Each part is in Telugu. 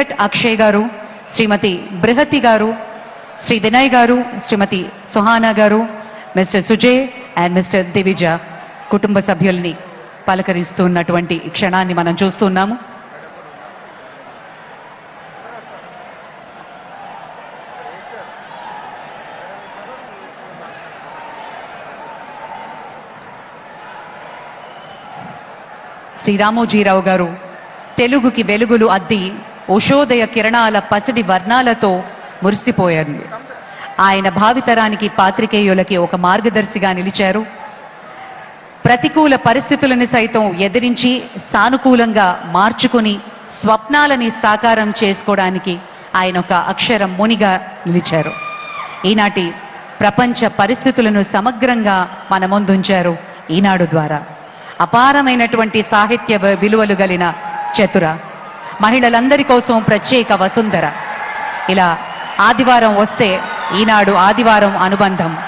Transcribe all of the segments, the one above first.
వెంకట్ అక్షయ్ గారు శ్రీమతి బృహతి గారు శ్రీ వినయ్ గారు శ్రీమతి సుహానా గారు mister Sujay and mister Divija కుటుంబ సభ్యుల్ని పలకరిస్తున్నటువంటి క్షణాన్ని మనం చూస్తున్నాము. శ్రీరామోజీరావు గారు తెలుగుకి వెలుగులు అద్ది ఉషోదయ కిరణాల పసిడి వర్ణాలతో మురిసిపోయారు ఆయన భావితరానికి పాత్రికేయులకి ఒక మార్గదర్శిగా నిలిచారు. ప్రతికూల పరిస్థితులను సైతం ఎదిరించి సానుకూలంగా మార్చుకుని స్వప్నాలని సాకారం చేసుకోవడానికి ఆయన ఒక అక్షరం మునిగా నిలిచారు. ఈనాటి ప్రపంచ పరిస్థితులను సమగ్రంగా మన ముందుంచారు ఈనాడు ద్వారా. అపారమైనటువంటి సాహిత్య విలువలు గలిన చతుర. మహిళలందరి కోసం ప్రత్యేక వసుంధర. ఇలా ఆదివారం వస్తే ఈనాడు ఆదివారం అనుబంధం.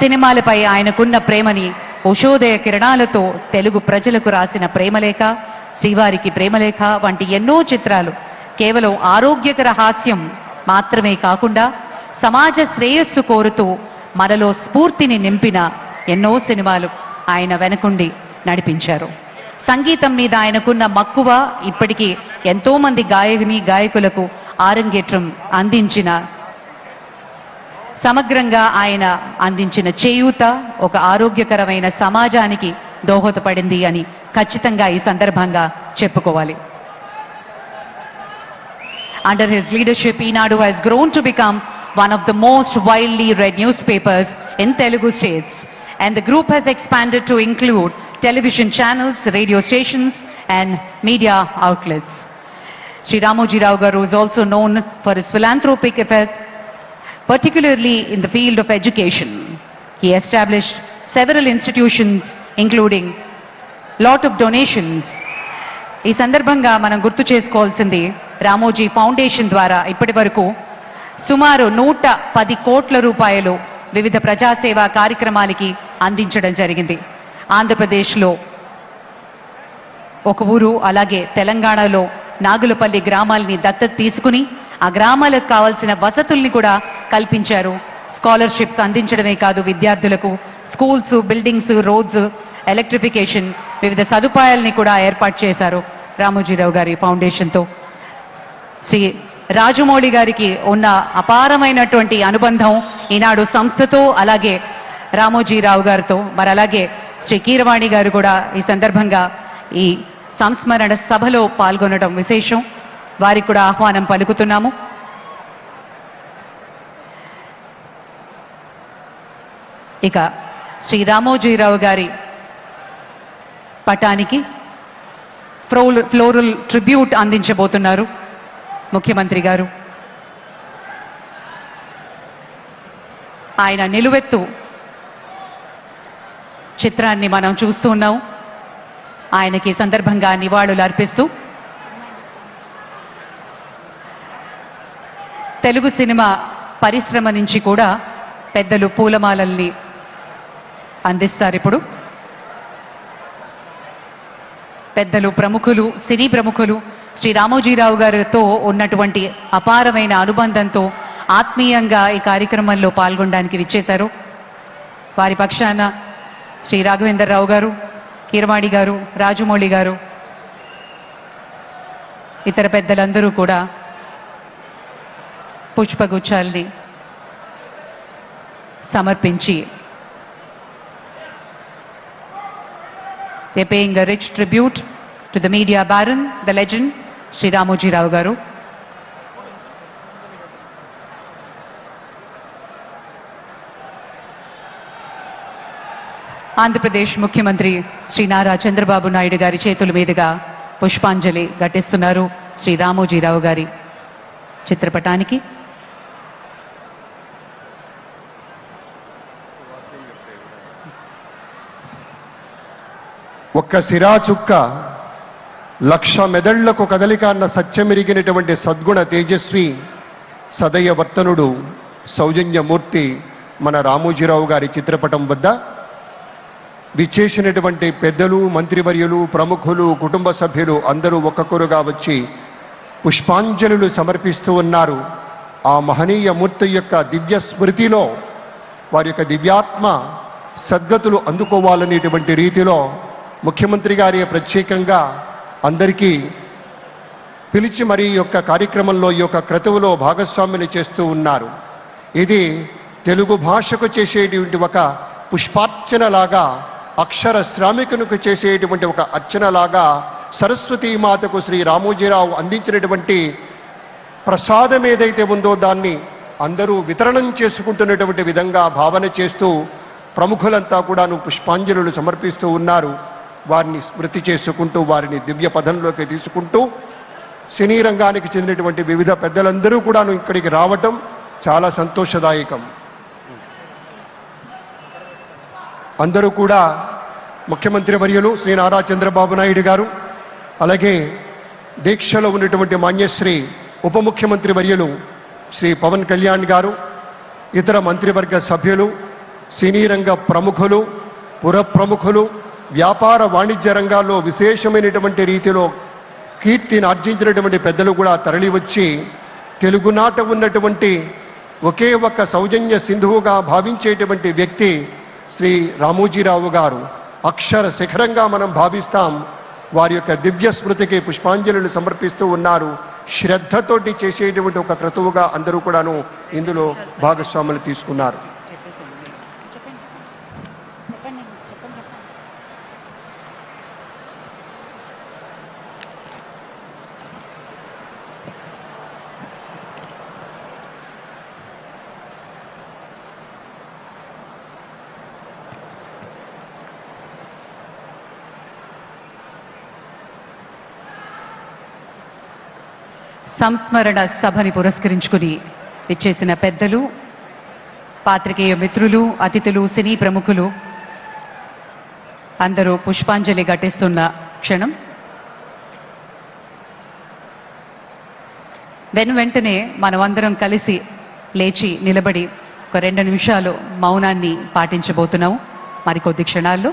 సినిమాలపై ఆయనకున్న ప్రేమని ఉషోదయ కిరణాలతో తెలుగు ప్రజలకు రాసిన ప్రేమలేఖ శ్రీవారికి ప్రేమలేఖ వంటి ఎన్నో చిత్రాలు కేవలం ఆరోగ్యకర హాస్యం మాత్రమే కాకుండా సమాజ శ్రేయస్సు కోరుతూ మనలో స్ఫూర్తిని నింపిన ఎన్నో సినిమాలు ఆయన వెనకుండి నడిపించారు. సంగీతం మీద ఆయనకున్న మక్కువ ఇప్పటికీ ఎంతో మంది గాయకుని గాయకులకు ఆరంగేట్రం అందించిన సమగ్రంగా ఆయన అందించిన చేయూత ఒక ఆరోగ్యకరమైన సమాజానికి దోహదపడింది అని ఖచ్చితంగా ఈ సందర్భంగా చెప్పుకోవాలి. Under his leadership Eenadu has grown to become one of the most widely read newspapers in Telugu states and the group has expanded to include television channels, radio stations, and media outlets. Sri Ramoji Rao Garu is also known for his philanthropic efforts particularly in the field of education. He established several institutions, including lot of donations. ఈ సందర్భంగా మనం గుర్తు చేసుకోవాల్సింది రామోజీ ఫౌండేషన్ ద్వారా ఇప్పటి వరకు సుమారు నూట పది కోట్ల రూపాయలు వివిధ ప్రజాసేవా కార్యక్రమాలకి అందించడం జరిగింది ఆంధ్రప్రదేశ్లో. ఒక ఊరు అలాగే తెలంగాణలో నాగులపల్లి గ్రామాల్ని దత్తత తీసుకుని ఆ గ్రామాలకు కావాల్సిన వసతుల్ని కూడా కల్పించారు. స్కాలర్షిప్స్ అందించడమే కాదు విద్యార్థులకు. స్కూల్స్ బిల్డింగ్స్ రోడ్స్ ఎలక్ట్రిఫికేషన్ వివిధ సదుపాయాల్ని కూడా ఏర్పాటు చేశారు రామోజీరావు గారి ఫౌండేషన్తో. శ్రీ రాజమౌళి గారికి ఉన్న అపారమైనటువంటి అనుబంధం ఈనాడు సంస్థతో అలాగే రామోజీరావు గారితో మరి అలాగే శ్రీ కీరవాణి గారు కూడా ఈ సందర్భంగా ఈ సంస్మరణ సభలో పాల్గొనడం విశేషం. వారికి కూడా ఆహ్వానం పలుకుతున్నాము. ఇక శ్రీ రామోజీరావు గారి పటానికి ఫ్లోల్ ఫ్లోరల్ ట్రిబ్యూట్ అందించబోతున్నారు ముఖ్యమంత్రి గారు. ఆయన నిలువెత్తు చిత్రాన్ని మనం చూస్తూ ఉన్నాం. ఆయనకి సందర్భంగా నివాళులు అర్పిస్తూ. తెలుగు సినిమా పరిశ్రమ నుంచి కూడా పెద్దలు పూలమాలల్ని అందిస్తారు ఇప్పుడు. పెద్దలు ప్రముఖులు సినీ ప్రముఖులు శ్రీ రామోజీరావు గారితో ఉన్నటువంటి అపారమైన అనుబంధంతో ఆత్మీయంగా ఈ కార్యక్రమంలో పాల్గొనడానికి విచ్చేశారు. వారి పక్షాన శ్రీ రాఘవేందర్ రావు గారు కీరవాణి గారు రాజమౌళి గారు ఇతర పెద్దలందరూ కూడా పుష్పగుచ్చాల్ని సమర్పించి they paying a rich tribute to the media baron the legend Shri Ramoji Rao గారు. ఆంధ్రప్రదేశ్ ముఖ్యమంత్రి శ్రీ నారా చంద్రబాబు నాయుడు గారి చేతుల మీదుగా పుష్పాంజలి ఘటిస్తున్నారు శ్రీ రామోజీరావు గారి చిత్రపటానికి. ఒక్క సిరా చుక్క లక్ష మెదళ్ళకు కదలిక అన్న సత్యమిరిగినటువంటి సద్గుణ తేజస్వి సదయ వర్తనుడు సౌజన్యమూర్తి మన రామోజీరావు గారి చిత్రపటం వద్ద విచ్చేసినటువంటి పెద్దలు మంత్రివర్యులు ప్రముఖులు కుటుంబ సభ్యులు అందరూ ఒక్కొక్కరుగా వచ్చి పుష్పాంజలులు సమర్పిస్తూ ఉన్నారు. ఆ మహనీయ మూర్తి యొక్క దివ్య స్మృతిలో వారి యొక్క దివ్యాత్మ సద్గతులు అందుకోవాలనేటువంటి రీతిలో ముఖ్యమంత్రి గారి ప్రత్యేకంగా అందరికీ పిలిచి మరి యొక్క కార్యక్రమంలో ఈ యొక్క క్రతువులో భాగస్వామిని చేస్తూ ఉన్నారు. ఇది తెలుగు భాషకు చేసేటువంటి ఒక పుష్పార్చనలాగా అక్షర శ్రామికునికి చేసేటువంటి ఒక అర్చనలాగా సరస్వతీ మాతకు శ్రీ రామోజీరావు అందించినటువంటి ప్రసాదం ఏదైతే ఉందో దాన్ని అందరూ వితరణం చేసుకుంటున్నటువంటి విధంగా భావన చేస్తూ ప్రముఖులంతా కూడాను పుష్పాంజలులు సమర్పిస్తూ ఉన్నారు. వారిని స్మృతి చేసుకుంటూ వారిని దివ్య పదంలోకి తీసుకుంటూ సినీ రంగానికి చెందినటువంటి వివిధ పెద్దలందరూ కూడాను ఇక్కడికి రావటం చాలా సంతోషదాయకం. అందరూ కూడా ముఖ్యమంత్రి వర్యులు శ్రీ నారా చంద్రబాబు నాయుడు గారు అలాగే దీక్షలో ఉన్నటువంటి మాన్యశ్రీ ఉప ముఖ్యమంత్రి వర్యులు శ్రీ పవన్ కళ్యాణ్ గారు ఇతర మంత్రివర్గ సభ్యులు సినీ రంగ ప్రముఖులు పుర ప్రముఖులు వ్యాపార వాణిజ్య రంగాల్లో విశేషమైనటువంటి రీతిలో కీర్తిని ఆర్జించినటువంటి పెద్దలు కూడా తరలివచ్చి తెలుగునాట ఉన్నటువంటి ఒకే ఒక్క సౌజన్య సింధువుగా భావించేటువంటి వ్యక్తి శ్రీ రామోజీరావు గారు అక్షర శిఖరంగా మనం భావిస్తాం. వారి యొక్క దివ్య స్మృతికి పుష్పాంజలులు సమర్పిస్తూ ఉన్నారు. శ్రద్ధతోటి చేసేటువంటి ఒక క్రతువుగా అందరూ కూడాను ఇందులో భాగస్వాములు తీసుకున్నారు. సంస్మరణ సభని పురస్కరించుకుని ఇచ్చేసిన పెద్దలు పాత్రికేయ మిత్రులు అతిథులు సినీ ప్రముఖులు అందరూ పుష్పాంజలి ఘటిస్తున్న క్షణం. వెను వెంటనే మనమందరం కలిసి లేచి నిలబడి ఒక రెండు నిమిషాలు మౌనాన్ని పాటించబోతున్నాం. మరికొద్ది క్షణాల్లో